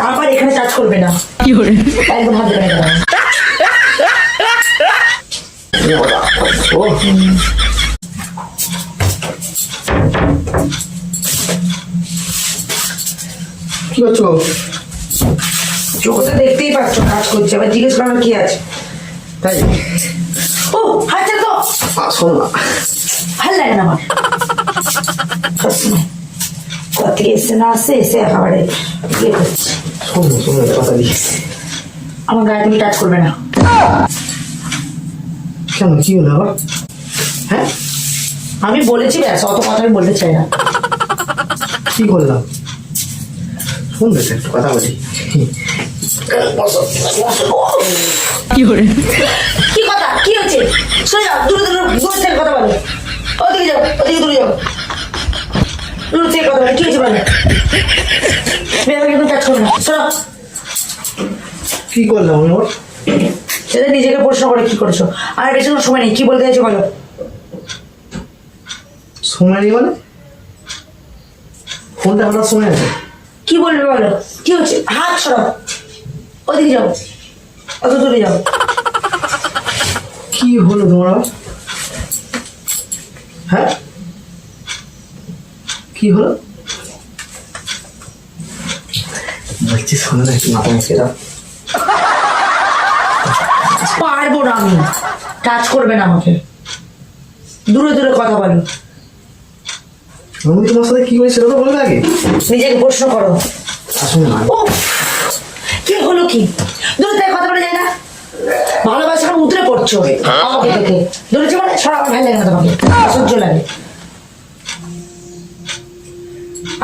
আবার এখানে কাজ করবে না। একদম হাত ধরে কি করছ চোখ তো দেখতেই পাচ্ছ কাজ করছে। আবার জিজ্ঞেস করার কি আছে? তাই? ও হাত ছেড়ে তো। আ, শোনো না। ভালো লাগে না আমার। এসে না আসে এসে একেবারে ইয়ে করছে। শোনো শোনো কথা দিই আমার গায়ে তুমি টাচ করবে না। কেন কি হলো আবার? হ্যাঁ? আমি বলেছি ব্যাস অত কথা আমি বলতে চাই না। কি করলাম শুনবে তো একটু কথা বলি। কি করে কি কথা? কি হচ্ছে শুনে দূরে দূরে দূরে কথা বলো। ওদিকে যাও ওদিকে দূরে যাও। থেকে কথা বলো কি হয়েছে বলো কিন্তু টাচ করবে না। শোনো কি করলাম আমি আবার সেটা নিজেকে প্রশ্ন করে কি করেছ? আর বেশি কোনো সময় নেই কি বলতে চাইছো বলো? সময় নেই মানে? ফোনটা আমার সময় আছে। কি বলবে বলো? কি হচ্ছে? হাত সরাও ওদিকে যাও। অত দূরে যাও। কি হলো তোমার হ্যাঁ? কি হলো? বলছি শোনো না একটু মাথা মুখে দাও। পারব না আমি। টাচ করবে না আমাকে। দূরে দূরে কথা বলো। আমি তোমার সাথে কি করি সেটা তো বলবে আগে। নিজেকে প্রশ্ন করো। আসলে না। কি হলো কি? দূরে থেকে কথা বলা যায় না? ভালোবাসা উতরে পড়ছো আমাকে দেখে। দূরে মানে সরা আমার ভালো লাগে না তোমাকে অসহ্য লাগে।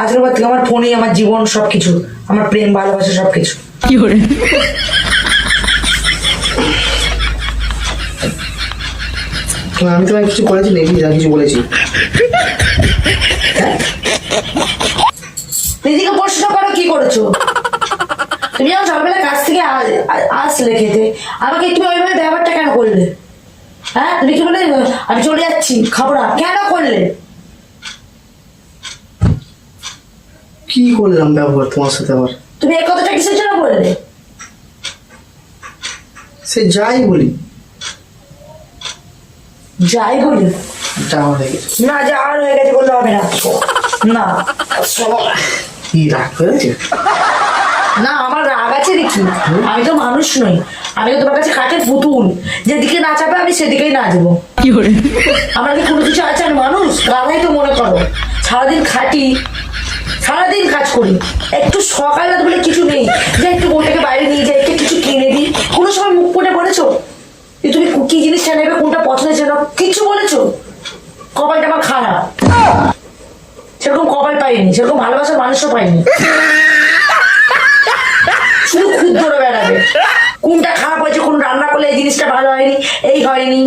আজকের পর থেকে আমার ফোনেই আমার জীবন সবকিছু আমার প্রেম ভালোবাসা সবকিছু। না, আমি তোমায় কিছু করেছি নাকি? যা কিছু বলেছি। নিজেকে প্রশ্ন করো কি করেছ? তুমি যখন সকালবেলা কাছ থেকে আসলে খেতে আমাকে তুমি ওইভাবে ব্যবহারটা কেন করলে? হ্যাঁ? তুমি কি বলে আমি চলে যাচ্ছি খাব না কেন করলে? কি করলাম ব্যবহার তোমার সাথে আবার? তুমি এই কথাটা কিসের জন্য বললে? সে যাই বলি। যাই বলি। হয়ে গেছে। না যা আর হয়ে গেছে বললে হবে না। না। কি রাগ করেছে না আমার রাগ আছে দেখি। আমি তো মানুষ নই। আমি তো তোমার কাছে কাঠের পুতুল। যেদিকে না চাপে আমি সেদিকেই নাচবো আমার কি কোনো কিছু আছে? আমি মানুষ? গাধাই তো মনে করো। সারাদিন খাটি। সারাদিন কাজ করি। একটু সকালে বলে কিছু নেই। যে একটু বোনটাকে বাইরে নিয়ে যাই, একটু কিছু কিনে দিই। কোনো সময় মুখ করে বলেছ? যে তুমি কি জিনিসটা নেবে, কোনটা পছন্দ ছিল কিছু বলেছ? কপালটা আমার খারাপ। সেরকম কপাল পাইনি, সেরকম ভালোবাসার মানুষও পাইনি। শুধু ক্ষুদ্র বেড়াবে। কোনটা খারাপ হয়েছে, কোন রান্না করলে এই জিনিসটা ভালো হয়নি, এই হয়নি।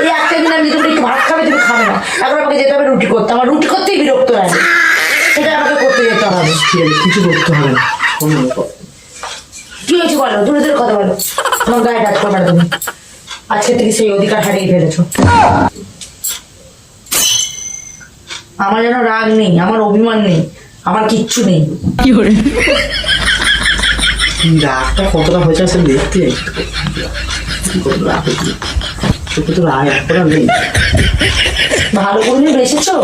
এই একটা দিন আমি তুমি একটু ভাত খাবে, তুমি খাবে না। এখন আমাকে যেতে হবে রুটি করতে। আমার রুটি করতেই বিরক্ত লাগে। সেটা আমাকে করতে যেতে হবে। ঠিক আছে কিছু করতে হবে না। কি হয়েছে বলো? দূরে দূরে কথা বলো। আমার গায়ে টাচ করবে তুমি আজকে থেকে সেই অধিকার হারিয়ে ফেলেছো। আমার যেন রাগ নেই আমার অভিমান নেই আমার কিচ্ছু নেই। কি রাগটা কতটা হয়েছে সে দেখতে। কি রাগ হয়েছে। তো রাগ এক ফোঁটা নেই। ভালো করে বেসেছো?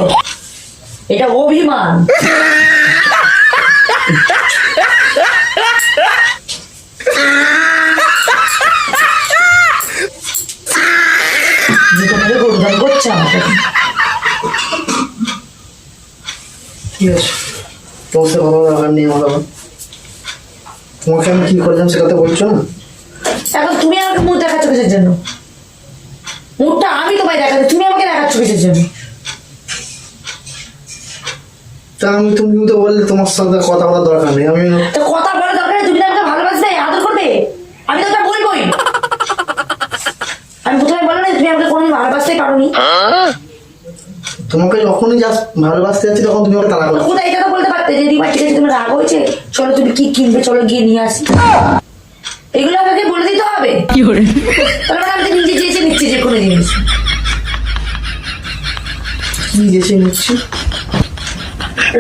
এটা অভিমান। করছে আমাকে। ঠিক আছে তোমার সাথে কথা দরকার নেই আমার তোমাকে আমি কি করলাম সে কথা বলছো না? এখন তুমি আমাকে মুখ দেখাচ্ছ কিসের জন্য? মুখটা আমি তোমায় দেখাচ্ছি তুমি আমাকে দেখাচ্ছ কিসের জন্য? তা আমি তুমি তো বললে তোমার সাথে কথা বলার দরকার নেই আমি তো কথা বলার দরকার নেই, তুমি তো আমাকে ভালোবাসবে আদর করবে। আমি তো ওটা বলবোই। আমি প্রথমে বলো তুমি আমাকে কোনোদিন ভালোবাসতেই পারোনি। তোমাকে যখনই যা ভালোবাসতে যাচ্ছি তখন তুমি তাড়া করো। কোথায় এটা তো বলতে পারতে যে রিমা ঠিক আছে তুমি রাগ হয়েছে? চলো তুমি কি কিনবে চলো গিয়ে নিয়ে আসি। এগুলো আমাকে বলে দিতে হবে। তাহলে মানে আমি নিজে চেয়েছে নিচ্ছি যে কোনো জিনিস। কি গেছে নিচ্ছি।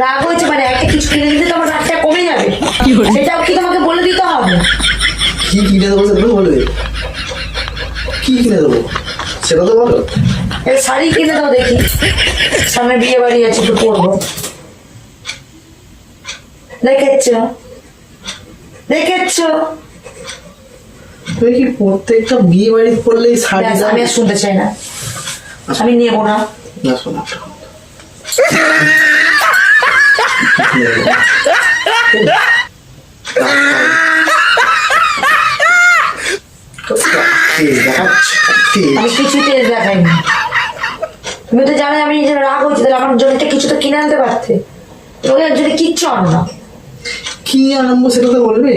রাগ হয়েছে মানে একটা কিছু কিনে দিতে তোমার রাগটা কমে যাবে। সেটাও কি তোমাকে বলে দিতে হবে? কি কিনে দেবো সেটা বলে বলবে কি কিনে দেবো? সেটা তো বলো। এই শাড়ি কিনে দাও দেখি। সামনে বিয়ে বাড়ি আছে একটু পরবো। দেখেছ? দেখেছ? তুমি কি প্রত্যেকটা বিয়ে বাড়ি করলেই শাড়ি আমি আর শুনতে চাই না। আমি নেব না। না শোনা। আমি দেখাইনি। তুমি তো জানো আমি নিজের রাগ হয়েছে তাহলে আমার জন্য কিছু তো কিনে আনতে পারতে। তোমাকে যদি কিচ্ছু আনো না। কি আনব সেটা তো বলবে?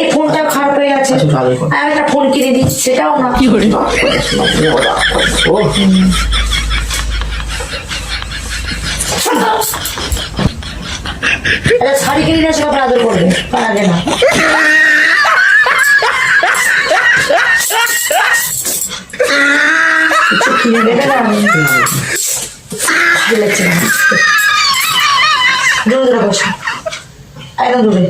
এই ফোনটা খারাপ হয়ে গেছে। আচ্ছা, আমি একটা ফোন কিনে দিচ্ছি সেটাও না। ও একটা শাড়ি কিনে না। না? দূরে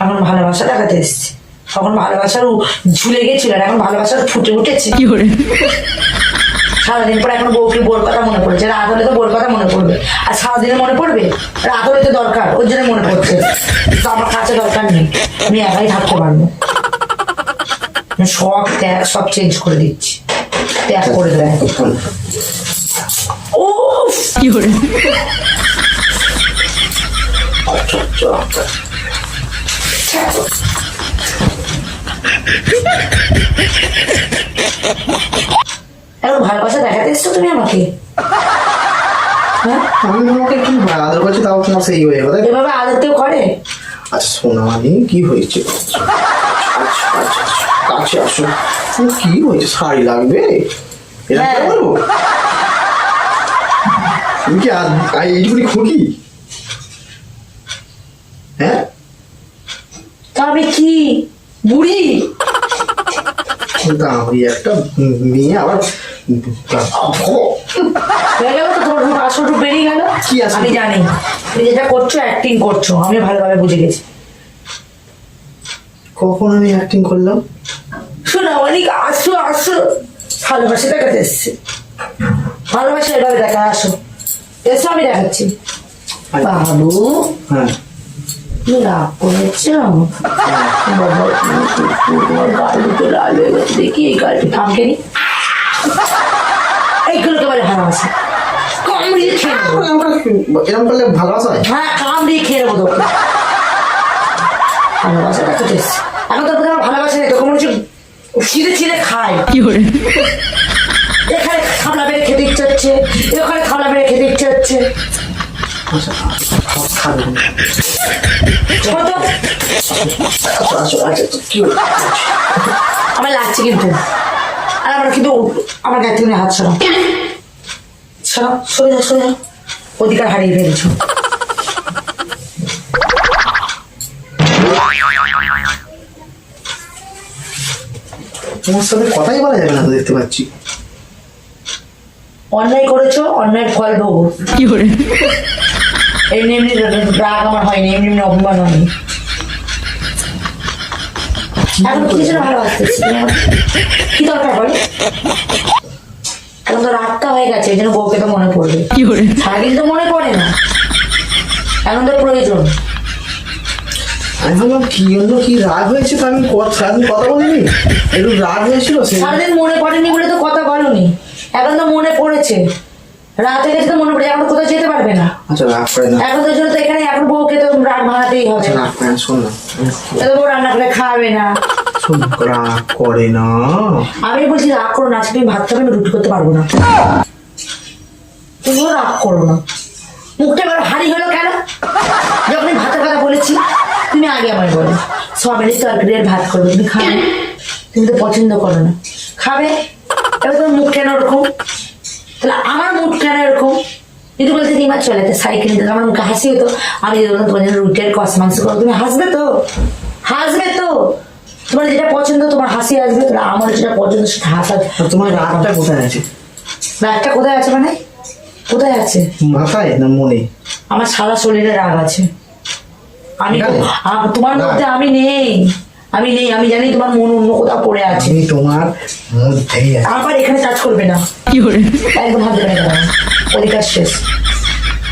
এখন ভালোবাসা দেখাতে এসছি। তখন ভালোবাসার ঝুলে গেছিল এখন ভালোবাসার ফুটে উঠেছে। সারাদিন পর এখন বউকে বোর কথা মনে পড়েছে। রাত হলে তো বোর কথা মনে পড়বে। আর সারাদিনে মনে পড়বে? রাত হলে তো দরকার ওর জন্য মনে পড়ছে। তো আমার কাছে দরকার নেই। আমি একাই থাকতে পারব। শখ ত্যাগ সব চেঞ্জ করে দিচ্ছি। ত্যাগ করে দেয়। ও আচ্ছা এখন ভালোবাসা দেখাতে এসছো তুমি আমাকে? হ্যাঁ আমি তোমাকে কি আদর করছি তাও তোমার সেই হয়ে যাবে? এভাবে আদর কেউ করে? আচ্ছা কি হয়েছে? কাছে আসো কি হয়েছে? শাড়ি লাগবে? এরকম। করে বলব? তুমি কি আ- আই খুকি? হ্যাঁ? তবে কি? বুড়ি? একটা মেয়ে আবার অ্যাক্টিং করছ আমি ভালোভাবে বুঝে গেছি কখন আমি করলাম শোনো অনেক আসো আসো ভালোবাসা দেখাতে দেখা আসো এসো আমি দেখাচ্ছি বাবু হ্যাঁ রাগ করেছ বাবা দেখি এই গালটি থামকে নি বলে ভালোবাসা। কামড়িয়ে খেয়ে এরকম করলে ভালোবাসা হয়? হ্যাঁ কামড়িয়ে খেয়ে নেব তোকে। ভালোবাসা দেখাতে এসছে এখন তোর প্রতি আমার ভালোবাসা নেই তোকে মনে হচ্ছে ছিঁড়ে ছিঁড়ে খায় এখানে খাবলা বেড়ে খেতে ইচ্ছে হচ্ছে ওখানে খাবলা বেড়ে খেতে ইচ্ছে হচ্ছে। কি আমার লাগছে কিন্তু। আর আমার কিন্তু আমার গায়ে থেকে হাত সরাও। সরাও সরে যাও সরে যাও। অধিকার হারিয়ে ফেলেছো। তোমার সাথে কথাই বলা যাবে না তো দেখতে পাচ্ছি। অন্যায় করেছ অন্যায়ের ফল ভোগো। এমনি এমনি রাগ আমার হয়নি এমনি এমনি অপমান হয়নি। এখন কি ভালোবাসতেছি তুমি কি দরকার বলো? এখন তো রাগটা হয়ে গেছে এই জন্য বউকে তো মনে পড়বে। সারাদিন তো মনে পড়ে না। এখন তো প্রয়োজন। আমি ভাবলাম কি জন্য কি রাগ হয়েছে তো? আমি সারাদিন কথা বলিনি? একটু রাগ হয়েছিল সারাদিন মনে পড়েনি বলে তো কথা বলনি। এখন তো মনে পড়েছে। রাতে গেছে তো মনে পড়েছে এখন কোথাও যেতে পারবে না। আচ্ছা রাগ করে না। এখন তো জন্য তো এখানে এখন বউকে তো রাগ ভাঙাতেই হবে। আচ্ছা রাগ করে শোন না। বউ রান্না করে খাওয়াবে না। করে না। আমি বলছি রাগ করো না, আজকে ভাত খাবে রুটি করতে পারব না। তুমিও রাগ করো না। মুখটা এবার ভারী হলো কেন? যখন ভাতের কথা বলেছি, তুমি আগে আমায় বলো। তরকারি ভাত করবে, তুমি খাবে? তুমি তো পছন্দ করো না। খাবে? এবার তোমার মুখ কেন ওরকম? তাহলে আমার মুখ কেন এরকম? যদি বলতে দিমা চলে, তো সাইকেল নিতে আমার মুখে হাসি হতো। আমি যদি তোমার জন্য রুটি আর কষ মাংস করো। তুমি হাসবে তো? হাসবে তো? তোমার যেটা পছন্দ তোমার হাসি আসবে তাহলে আমার যেটা পছন্দ সেটা হাসা তোমার রাগটা কোথায় আছে? রাগটা কোথায় আছে মানে? কোথায় আছে? মাথায় না মনে? আমার সারা শরীরে রাগ আছে। আমি তোমার মধ্যে আমি নেই। আমি নেই আমি জানি তোমার মন অন্য কোথাও পড়ে আছে। তোমার মধ্যেই আছি। আবার এখানে কাজ করবে না। কি করে? একদম হাত ধরে কাজ শেষ।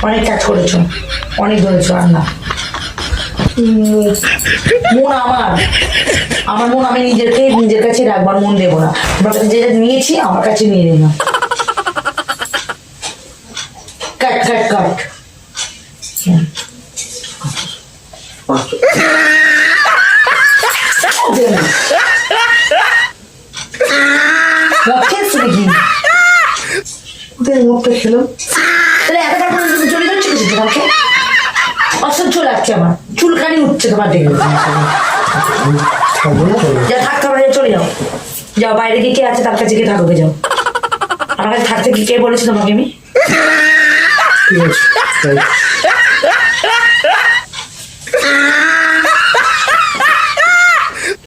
অনেক কাজ করেছ। অনেক ধরেছো আর না। মন আমার আমার মন আমি নিজেকে নিজের কাছে রাখবার মন দেবো না যেটা নিয়েছি আমার কাছে নিয়ে নিলাম কাট কাট কাট না। নাকি? খেলাম চলো যা থাকতে হবে চলে যাও। যাও, বাইরে গিয়ে কে আছে তার কাছে গিয়ে থাকো যাও। আমার থাকতে কি কে বলেছে তোমাকে আমি?